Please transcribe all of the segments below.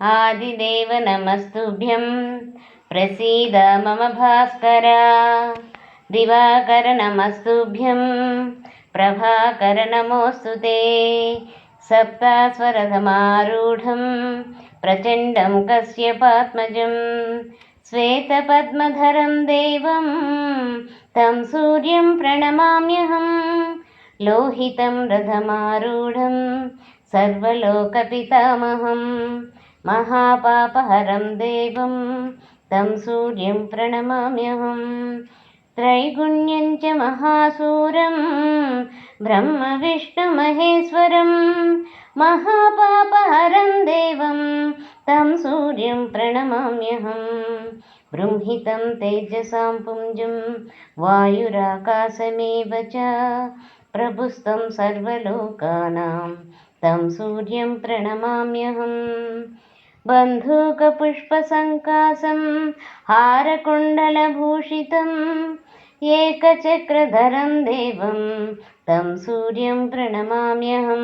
आदिदेव नमस्तुभ्यं प्रसीद मम भास्कर दिवाकर नमस्तुभ्यं प्रभाकर नमोऽस्तु ते सप्तास्वरथमारूढं प्रचण्डं कस्यपात्मजं श्वेतपद्मधरं देवं तं सूर्यं प्रणमाम्यहं लोहितं रथमारूढं सर्वलोकपितामहं महापापहरं देवं तं सूर्यं प्रणमाम्यहं। त्रैगुण्यं च महासूरं ब्रह्मविष्णुमहेश्वरं। महापापहरं देवं तं सूर्यं प्रणमाम्यहं। बृंहितं तेजसां पुञ्जं वायुराकाशमेव च। प्रभुस्तं सर्वलोकानां तं सूर्यं प्रणमाम्यहम् बन्धूकपुष्पसङ्कासं हारकुण्डलभूषितम् एकचक्रधरं देवं तं सूर्यं प्रणमाम्यहं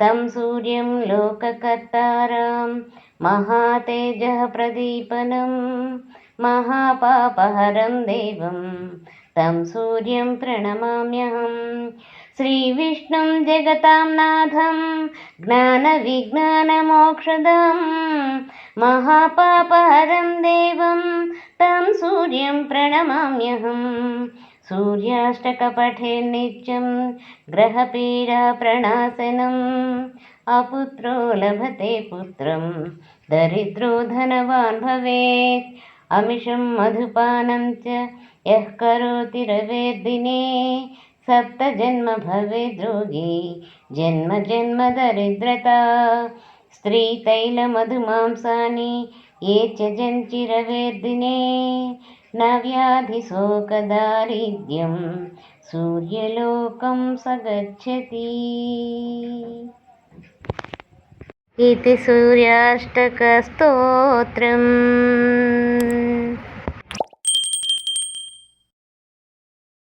तं सूर्यं लोककर्तारां महातेजः प्रदीपनं महापापहरं देवं तं सूर्यं प्रणमाम्यहम् श्रीविष्णुं जगतां नाथं ज्ञानविज्ञानमोक्षदं। महापापहरं देवं तं सूर्यं प्रणमाम्यहं। सूर्याष्टकपठे नित्यं ग्रहपीडाप्रणाशनम् अपुत्रो लभते पुत्रं दरिद्रो धनवान् भवेत् अमिषं मधुपानं च यः करोति रवेर्दिने सप्तजन्म भवेद्रोगी जन्म जन्म दरिद्रता स्त्रीतैलमधुमांसानि ये च जञ्चिरवेर्दिने न व्याधिशोकदारिद्र्यं सूर्यलोकं स गच्छति इति सूर्याष्टकस्तोत्रम्